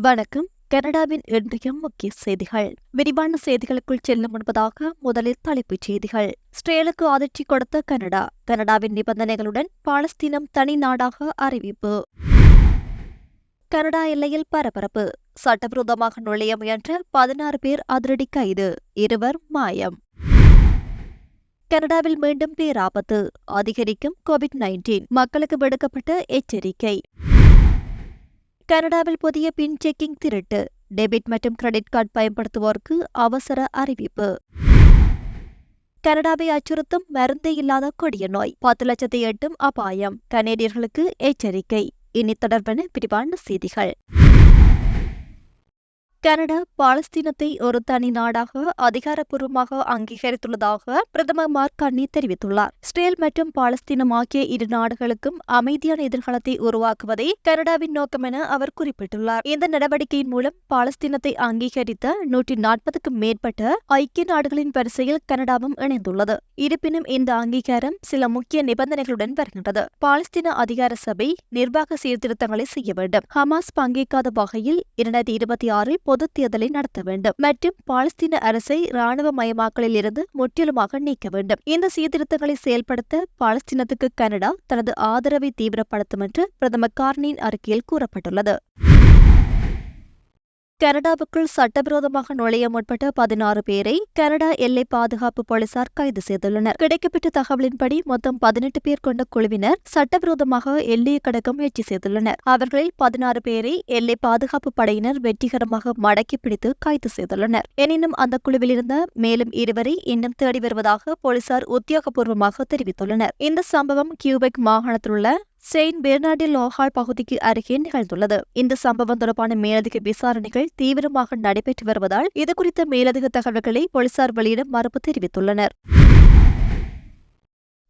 வணக்கம். கனடாவின் இன்றைய முக்கிய செய்திகள். விரிவான செய்திகளுக்குள் செல்லும் முன்பதாக முதலில் தலைப்புச் செய்திகள். ஸ்ரேலுக்கு அதிர்ச்சி கொடுத்த கனடா. கனடாவின் நிபந்தனைகளுடன் பாலஸ்தீனம் தனி நாடாக அறிவிப்பு. கனடா எல்லையில் பரபரப்பு. சட்டவிரோதமாக நுழைய முயன்ற பதினாறு பேர் அதிரடி கைது. இருவர் மாயம். கனடாவில் மீண்டும் பேராபத்து. அதிகரிக்கும் கோவிட் நைன்டீன் மக்களுக்கு விடுக்கப்பட்ட எச்சரிக்கை. கனடாவில் புதிய பின் செக்கிங் திருட்டு. டெபிட் மற்றும் கிரெடிட் கார்டு பயன்படுத்துவோருக்கு அவசர அறிவிப்பு. கனடாவை அச்சுறுத்தும் மருந்தே இல்லாத கொடிய நோய். பத்து லட்சத்தை எட்டும் அபாயம். கனேடியர்களுக்கு எச்சரிக்கை. இனி தொடர்பான விரிவான செய்திகள். கனடா பாலஸ்தீனத்தை ஒரு தனி நாடாக அதிகாரப்பூர்வமாக அங்கீகரித்துள்ளதாக பிரதமர் மார்க் கர்னி தெரிவித்துள்ளார். இஸ்ரேல் மற்றும் பாலஸ்தீனம் ஆகிய இரு நாடுகளுக்கும் அமைதியான எதிர்காலத்தை உருவாக்குவதே கனடாவின் நோக்கம் என அவர் குறிப்பிட்டுள்ளார். இந்த நடவடிக்கையின் மூலம் பாலஸ்தீனத்தை அங்கீகரித்த நூற்றி நாற்பதுக்கும் மேற்பட்ட ஐக்கிய நாடுகளின் வரிசையில் கனடாவும் இணைந்துள்ளது. இருப்பினும் இந்த அங்கீகாரம் சில முக்கிய நிபந்தனைகளுடன் வருகின்றது. பாலஸ்தீன அதிகார சபை நிர்வாக சீர்திருத்தங்களை செய்ய வேண்டும். ஹமாஸ் பங்கேற்காத வகையில் இரண்டாயிரத்தி இருபத்தி ஆறில் பொது தேர்தலை நடத்த வேண்டும். மற்றும் பாலஸ்தீன அரசை ராணுவ மயமாக்கலில் இருந்து முற்றிலுமாக நீக்க வேண்டும். இந்த சீர்திருத்தங்களை செயல்படுத்த பாலஸ்தீனத்துக்கு கனடா தனது ஆதரவை தீவிரப்படுத்தும் என்று பிரதமர் கார்னின் அறிக்கையில் கூறப்பட்டுள்ளது. கனடாவுக்குள் சட்டவிரோதமாக நுழைய முற்பட்ட பதினாறு பேரை கனடா எல்லை பாதுகாப்பு போலீசார் கைது செய்துள்ளனர். கிடைக்கப்பட்ட தகவலின்படி மொத்தம் பதினெட்டு பேர் கொண்ட குழுவினர் சட்டவிரோதமாக எல்லையை கடக்க முயற்சி செய்துள்ளனர். அவர்களில் பதினாறு பேரை எல்லை பாதுகாப்பு படையினர் வெற்றிகரமாக மடக்கி பிடித்து கைது செய்துள்ளனர். எனினும் அந்த குழுவில் இருந்த மேலும் இருவரை இன்னும் தேடி வருவதாக போலீசார் உத்தியோகபூர்வமாக தெரிவித்துள்ளனர். இந்த சம்பவம் கியூபெக் மாகாணத்திலுள்ள செயின்ட் பெர்னாடி லோஹால் பகுதிக்கு அருகே நிகழ்ந்துள்ளது. இந்த சம்பவம் தொடர்பான மேலதிக விசாரணைகள் தீவிரமாக நடைபெற்று வருவதால் இதுகுறித்த மேலதிக தகவல்களை போலீசார் வெளியிட மறுப்பு தெரிவித்துள்ளனர்.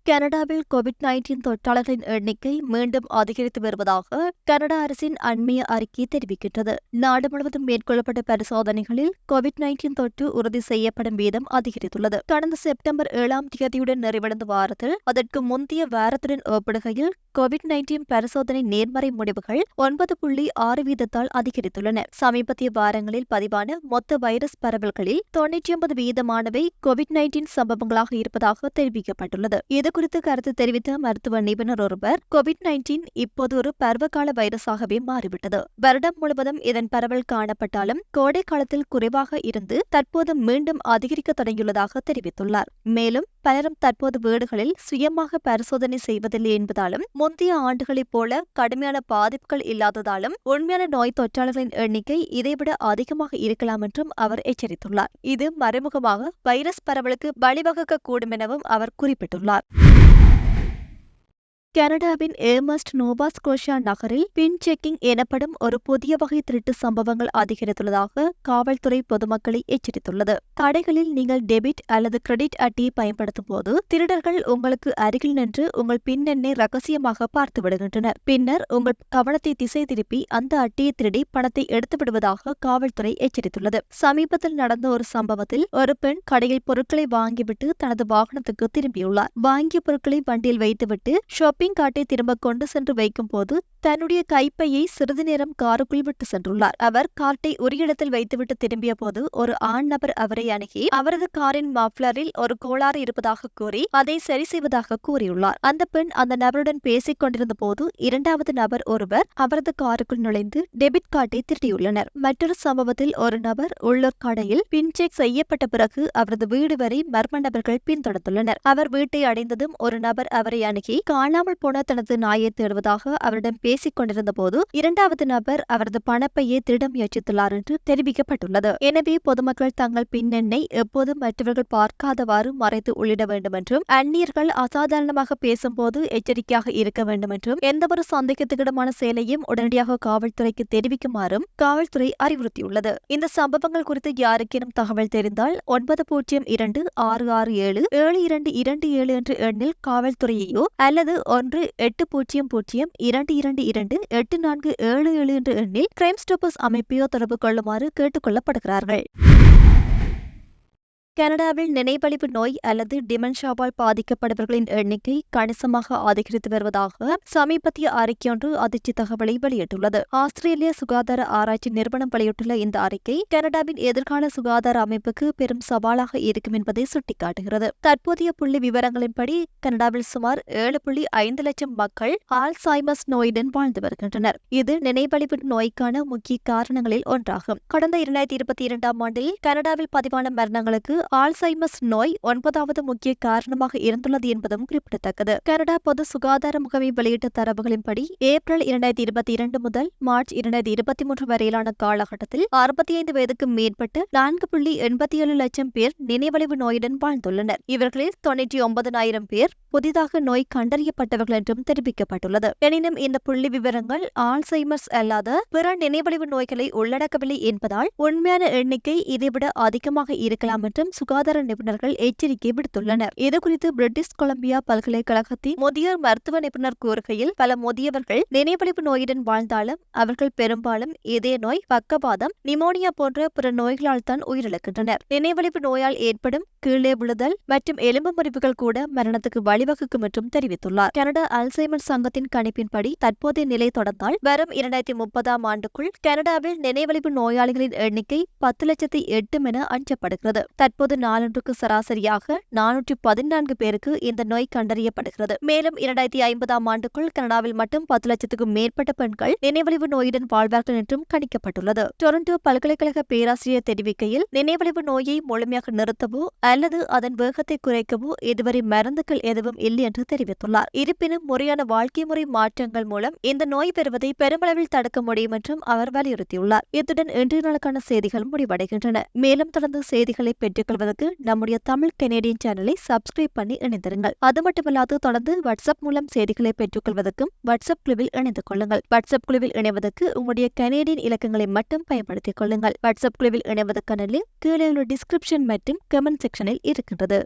கனடாவில் கோவிட் நைன்டீன் தொற்றாளர்களின் எண்ணிக்கை மீண்டும் அதிகரித்து வருவதாக கனடா அரசின் அண்மைய அறிக்கை தெரிவிக்கின்றது. நாடு முழுவதும் மேற்கொள்ளப்பட்ட பரிசோதனைகளில் கோவிட் நைன்டீன் தொற்று உறுதி செய்யப்படும் வீதம் அதிகரித்துள்ளது. கடந்த செப்டம்பர் ஏழாம் தேதியுடன் நிறைவடைந்த வாரத்தில் அதற்கு முந்தைய வாரத்துடன் ஒப்பிடுகையில் கோவிட் நைன்டீன் பரிசோதனை நேர்மறை முடிவுகள் ஒன்பது புள்ளி ஆறு வீதத்தால் அதிகரித்துள்ளன. சமீபத்திய வாரங்களில் பதிவான மொத்த வைரஸ் பரவல்களில் தொன்னூற்றி ஒன்பது வீதமானவை கோவிட் நைன்டீன் சம்பவங்களாக இருப்பதாக தெரிவிக்கப்பட்டுள்ளது. இது குறித்து கருத்து தெரிவித்த மருத்துவ நிபுணர் ஒருவர் கோவிட் நைன்டீன் இப்போது ஒரு பருவகால வைரஸாகவே மாறிவிட்டது. வருடம் முழுவதும் இதன் பரவல் காணப்பட்டாலும் கோடை காலத்தில் குறைவாக இருந்து தற்போது மீண்டும் அதிகரிக்க தொடங்கியுள்ளதாக தெரிவித்துள்ளார். மேலும் பலரும் தற்போது வீடுகளில் சுயமாக பரிசோதனை செய்வதில்லை என்பதாலும் முந்தைய ஆண்டுகளைப் போல கடுமையான பாதிப்புகள் இல்லாததாலும் உண்மையான நோய் தொற்றாளர்களின் எண்ணிக்கை இதைவிட அதிகமாக இருக்கலாம் என்றும் அவர் எச்சரித்துள்ளார். இது மறைமுகமாக வைரஸ் பரவலுக்கு வழிவகுக்கக்கூடும் எனவும் அவர் குறிப்பிட்டுள்ளார். you கனடாவின் ஏமஸ்ட் நோவா ஸ்கோஷியா நகரில் பின் செக்கிங் எனப்படும் ஒரு புதிய வகை திருட்டு சம்பவங்கள் அதிகரித்துள்ளதாக காவல்துறை பொதுமக்களை எச்சரித்துள்ளது. கடைகளில் நீங்கள் டெபிட் அல்லது கிரெடிட் அட்டையை பயன்படுத்தும் போது திருடர்கள் உங்களுக்கு அருகில் நின்று உங்கள் பின்னெண்ணை ரகசியமாக பார்த்து விடுகின்றனர். பின்னர் உங்கள் கவனத்தை திசை திருப்பி அந்த அட்டையை திருடி பணத்தை எடுத்து விடுவதாக காவல்துறை எச்சரித்துள்ளது. சமீபத்தில் நடந்த ஒரு சம்பவத்தில் ஒரு பெண் கடையில் பொருட்களை வாங்கிவிட்டு தனது வாகனத்துக்கு திரும்பியுள்ளார். வாங்கிய பொருட்களை வண்டியில் வைத்துவிட்டு ஷாப்பிங் ஷிப்பிங் காட்டை திரும்ப கொண்டு சென்று வைக்கும் போது தன்னுடைய கைப்பையை சிறிது நேரம் காருக்குள் விட்டு சென்றுள்ளார். அவர் கார்ட்டை ஒரு இடத்தில் வைத்துவிட்டு திரும்பிய போது ஒரு ஆண் நபர் அவரை அணுகி அவரது காரின் மாப்ளரில் ஒரு கோளாறு இருப்பதாக கூறி அதை சரி செய்வதாக கூறியுள்ளார். அந்த பெண் அந்த நபருடன் பேசிக் கொண்டிருந்த போது இரண்டாவது நபர் ஒருவர் அவரது காருக்குள் நுழைந்து டெபிட் கார்டை திருடியுள்ளனர். மற்றொரு சம்பவத்தில் ஒரு நபர் உள்ளூர் கடையில் பின்செக் செய்யப்பட்ட பிறகு அவரது வீடு வரை மர்ம நபர்கள் பின்தொடர்ந்துள்ளனர். அவர் வீட்டை அடைந்ததும் ஒரு நபர் அவரை அணுகி காணாமல் போன தனது நாயை தேடுவதாக அவரிடம் பேசிக் கொண்டிருந்த போது இரண்டாவது நபர் அவரது பணப்பையை திருட முயற்சித்துள்ளார் என்று தெரிவிக்கப்பட்டுள்ளது. எனவே பொதுமக்கள் தங்கள் பின்னெண்ணை எப்போதும் மற்றவர்கள் பார்க்காதவாறு மறைத்து உள்ளிட வேண்டும் என்றும் அந்நியர்கள் அசாதாரணமாக பேசும்போது எச்சரிக்கையாக இருக்க வேண்டும் என்றும் எந்தவொரு சந்தேகத்துக்கிடமான செயலையும் உடனடியாக காவல்துறைக்கு தெரிவிக்குமாறும் காவல்துறை அறிவுறுத்தியுள்ளது. இந்த சம்பவங்கள் குறித்து யாருக்கேனும் தகவல் தெரிந்தால் ஒன்பது பூஜ்ஜியம் இரண்டு ஆறு ஆறு ஏழு ஏழு இரண்டு இரண்டு ஏழு என்ற எண்ணில் காவல்துறையையோ அல்லது ஒன்று எட்டு பூஜ்ஜியம் பூஜ்ஜியம் இரண்டு இரண்டு இரண்டு எட்டு நான்கு ஏழு ஏழு என்ற எண்ணில் கிரைம் ஸ்டாப்பர்ஸ் அமைப்பையோ தொடர்பு கொள்ளுமாறு கேட்டுக் கொள்ளப்படுகிறார்கள் கனடாவில் நினைவழிவு நோய் அல்லது டிமென்ஷாவால் பாதிக்கப்படுபவர்களின் எண்ணிக்கை கணிசமாக அதிகரித்து வருவதாக சமீபத்திய அறிக்கையொன்று அதிர்ச்சி தகவலை வெளியிட்டுள்ளது. ஆஸ்திரேலிய சுகாதார ஆராய்ச்சி நிறுவனம் வெளியிட்டுள்ள இந்த அறிக்கை கனடாவின் எதிர்கால சுகாதார அமைப்புக்கு பெரும் சவாலாக இருக்கும் என்பதை சுட்டிக்காட்டுகிறது. தற்போதைய புள்ளி விவரங்களின்படி கனடாவில் சுமார் ஏழு புள்ளி ஐந்து லட்சம் மக்கள் ஆல்சைமஸ் நோயுடன் வாழ்ந்து வருகின்றனர். இது நினைவழிவு நோய்க்கான முக்கிய காரணங்களில் ஒன்றாகும். கடந்த இரண்டாயிரத்தி இருபத்தி இரண்டாம் ஆண்டில் கனடாவில் பதிவான மரணங்களுக்கு ஆல்சைமஸ் நோய் ஒன்பதாவது முக்கிய காரணமாக இருந்துள்ளது என்பதும் குறிப்பிடத்தக்கது. கனடா பொது சுகாதார முகமை வெளியிட்ட தரவுகளின்படி ஏப்ரல் இரண்டாயிரத்தி இருபத்தி இரண்டு முதல் மார்ச் இரண்டாயிரத்தி இருபத்தி மூன்று வரையிலான காலகட்டத்தில் அறுபத்தி ஐந்து வயதுக்கு மேற்பட்டு நான்கு புள்ளி எண்பத்தி ஏழு லட்சம் பேர் நினைவழிவு நோயுடன் வாழ்ந்துள்ளனர். இவர்களில் தொன்னூற்றி ஒன்பதனாயிரம் பேர் புதிதாக நோய் கண்டறியப்பட்டவர்கள் என்றும் தெரிவிக்கப்பட்டுள்ளது. எனினும் இந்த புள்ளி விவரங்கள் ஆல்சைமர்ஸ் அல்லாத பிற நினைவழிவு நோய்களை உள்ளடக்கவில்லை என்பதால் உண்மையான எண்ணிக்கை இதைவிட அதிகமாக இருக்கலாம் என்றும் சுகாதார நிபுணர்கள் எச்சரிக்கை விடுத்துள்ளனர். இதுகுறித்து பிரிட்டிஷ் கொலம்பியா பல்கலைக்கழகத்தின் முதியோர் மருத்துவ நிபுணர் கூறுகையில் பல முதியவர்கள் நினைவழிவு நோயுடன் வாழ்ந்தாலும் அவர்கள் பெரும்பாலும் இதய நோய் பக்கவாதம் நிமோனியா போன்ற பிற நோய்களால் தான் உயிரிழக்கின்றனர். நினைவழிவு நோயால் ஏற்படும் கீழே விழுதல் மற்றும் எலும்பு முறிவுகள் கூட மரணத்துக்கு வழி வழிவகுக்கும் என்றும் தெரிவித்துள்ளார். கனடா அல்சைமர் சங்கத்தின் கணிப்பின்படி தற்போதைய நிலை தொடர்ந்தால் வரும் இரண்டாயிரத்தி முப்பதாம் ஆண்டுக்குள் கனடாவில் நினைவழிவு நோயாளிகளின் எண்ணிக்கை பத்து லட்சத்தி எட்டும் என அஞ்சப்படுகிறது. தற்போது நாளொன்றுக்கு சராசரியாக நானூற்றி பதினான்கு பேருக்கு இந்த நோய் கண்டறியப்படுகிறது. மேலும் இரண்டாயிரத்தி ஐம்பதாம் ஆண்டுக்குள் கனடாவில் மட்டும் பத்து லட்சத்துக்கும் மேற்பட்ட பெண்கள் நினைவழிவு நோயுடன் வாழ்வார்கள் என்றும் கணிக்கப்பட்டுள்ளது. டொரண்டோ பல்கலைக்கழக பேராசிரியர் தெரிவிக்கையில் நினைவழிவு நோயை முழுமையாக நிறுத்தவோ அல்லது அதன் வேகத்தை குறைக்கவோ இதுவரை மருந்துகள் எதுவும் எதுவும் இல்லை என்று தெரிவித்துள்ளார். இருப்பினும் முறையான வாழ்க்கை முறை மாற்றங்கள் மூலம் இந்த நோய் பெறுவதை பெருமளவில் தடுக்க முடியும் என்றும் அவர் வலியுறுத்தியுள்ளார். இத்துடன் இன்றைய நாளுக்கான செய்திகள் முடிவடைகின்றன. மேலும் தொடர்ந்து செய்திகளை பெற்றுக்கொள்வதற்கு நம்முடைய தமிழ் கெனேடியன் சேனலை சப்ஸ்கிரைப் பண்ணி இணைந்திருங்கள். அது மட்டுமல்லாது தொடர்ந்து வாட்ஸ்அப் மூலம் செய்திகளை பெற்றுக்கொள்வதற்கும் வாட்ஸ்அப் குழுவில் இணைந்து கொள்ளுங்கள். வாட்ஸ்அப் குழுவில் இணைவதற்கு உங்களுடைய கனேடியன் இலக்கங்களை மட்டும் பயன்படுத்திக் கொள்ளுங்கள். வாட்ஸ்அப் குழுவில் இணைவதற்கான லிங்க் கீழே உள்ள டிஸ்கிரிப்ஷன் மற்றும் கமெண்ட் செக்ஷனில் இருக்கின்றது.